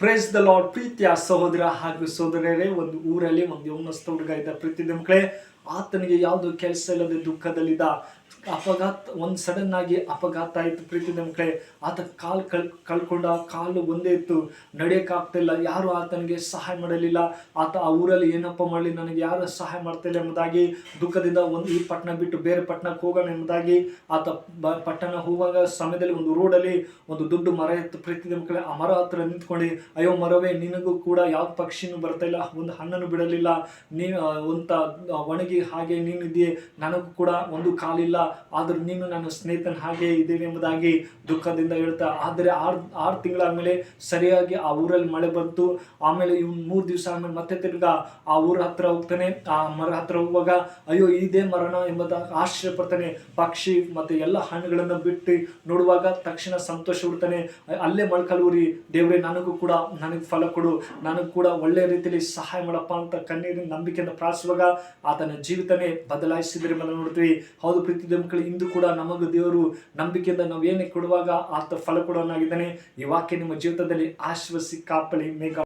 Praise the lord ಪ್ರೀತಿಯ ಸಹೋದರ ಹಾಗೂ ಸಹೋದರರೇ, ಒಂದು ಊರಲ್ಲಿ ಒಂದು ಯೌನಸ್ಥ ಹುಡುಗ ಇದ್ದ ಪ್ರೀತಿ ಮಕ್ಕಳೇ ಆತನಿಗೆ ಯಾವುದು ಕೆಲಸ ಇಲ್ಲದೆ ದುಃಖದಲ್ಲಿದ್ದ ಅಪಘಾತ, ಒಂದು ಸಡನ್ ಆಗಿ ಅಪಘಾತ ಆಯಿತು ಪ್ರೀತಿ ಮಕ್ಕಳೇ ಆತ ಕಾಲು ಕಳ್, ಕಳ್ಕೊಂಡ, ಕಾಲು ಒಂದೇ ಇತ್ತು. ನಡೆಯೋಕ್ಕಾಗ್ತಿಲ್ಲ ಯಾರು ಆತನಿಗೆ ಸಹಾಯ ಮಾಡಲಿಲ್ಲ. ಆತ ಆ ಊರಲ್ಲಿ ಏನಪ್ಪ ಮಾಡಲಿ, ನನಗೆ ಯಾರು ಸಹಾಯ ಮಾಡ್ತಿಲ್ಲ ಎಂಬುದಾಗಿ ದುಃಖದಿಂದ ಒಂದು ಈ ಪಟ್ಟಣ ಬಿಟ್ಟು ಬೇರೆ ಪಟ್ಟಣಕ್ಕೆ ಹೋಗೋಣ ಎಂಬುದಾಗಿ ಆತ ಬ, ಪಟ್ಟಣ ಹೋಗುವಾಗ ಸಮಯದಲ್ಲಿ ಒಂದು ರೋಡಲ್ಲಿ ಒಂದು ದೊಡ್ಡ ಮರ ಇತ್ತು. ಪ್ರೀತಿ ಮಕ್ಕಳೇ ಆ ಮರ ಹತ್ರ ನಿಂತ್ಕೊಂಡು, ಅಯ್ಯೋ ಮರವೇ, ನಿನಗೂ ಕೂಡ ಯಾವ ಪಕ್ಷಿನೂ ಬರ್ತಾ ಇಲ್ಲ, ಒಂದು ಹಣ್ಣನ್ನು ಬಿಡಲಿಲ್ಲ, ನೀ ಒಂತ ಒಣಗಿ ಹಾಗೆ ನೀನಿದೆ ನನಗೂ ಕೂಡ ಒಂದು ಕಾಲಿಲ್ಲ. ಆದರೂ ನೀನು ನನ್ನ ಸ್ನೇಹಿತನ ಹಾಗೆ ಇದ್ದೇನೆ ಎಂಬುದಾಗಿ ದುಃಖದಿಂದ ಹೇಳ್ತಾ, ಆದರೆ ಆರು ಆರು ತಿಂಗಳಾದ್ಮೇಲೆ ಸರಿಯಾಗಿ ಆ ಊರಲ್ಲಿ ಮಳೆ ಬಂತು. ಆಮೇಲೆ ಇವ್ ಮೂರು ದಿವಸ ಆಮೇಲೆ ಮತ್ತೆ ತಿರ್ಗಾ ಆ ಊರ ಹತ್ರ ಹೋಗ್ತಾನೆ. ಆ ಮರ ಹತ್ರ ಹೋಗುವಾಗ, ಅಯ್ಯೋ, ಇದೇ ಮರಣ ಎಂಬುದಾಗಿ ಆಶ್ಚರ್ಯ ಪಡ್ತಾನೆ ಪಕ್ಷಿ ಮತ್ತೆ ಎಲ್ಲ ಹಣ್ಣುಗಳನ್ನು ಬಿಟ್ಟು ನೋಡುವಾಗ ತಕ್ಷಣ ಸಂತೋಷ ಬಿಡ್ತಾನೆ ಅಲ್ಲೇ ಮೊಳಕಲೂರಿ ದೇವರೇ, ನನಗೂ ಕೂಡ ನನಗೆ ಫಲ ಕೊಡು. ನನಗೂ ಕೂಡ ಒಳ್ಳೆಯ ರೀತಿಯಲ್ಲಿ ಸಹಾಯ ಮಾಡಪ್ಪ ಅಂತ ಕಣ್ಣೀರಿನ ನಂಬಿಕೆಯಿಂದ ಪ್ರಾರ್ಥಿಸುವಾಗ ಆತನ ಜೀವಿತನೇ ಬದಲಾಯಿಸಿದ್ರೆ ಮೇಲೆ ನೋಡ್ತೀವಿ. ಹೌದು ಪ್ರೀತಿ ಮಕ್ಕಳು ಇಂದು ಕೂಡ ನಮಗೂ ದೇವರು ನಂಬಿಕೆಯಿಂದ ನಾವು ಏನೇ ಕೊಡುವಾಗ ಆತ ಫಲ ಕೊಡೋನಾಗಿದ್ದಾನೆ ಈ ವಾಕ್ಯ ನಿಮ್ಮ ಜೀವಿತದಲ್ಲಿ ಆಶ್ವಸಿ ಕಾಪಳಿ ಮೇಘ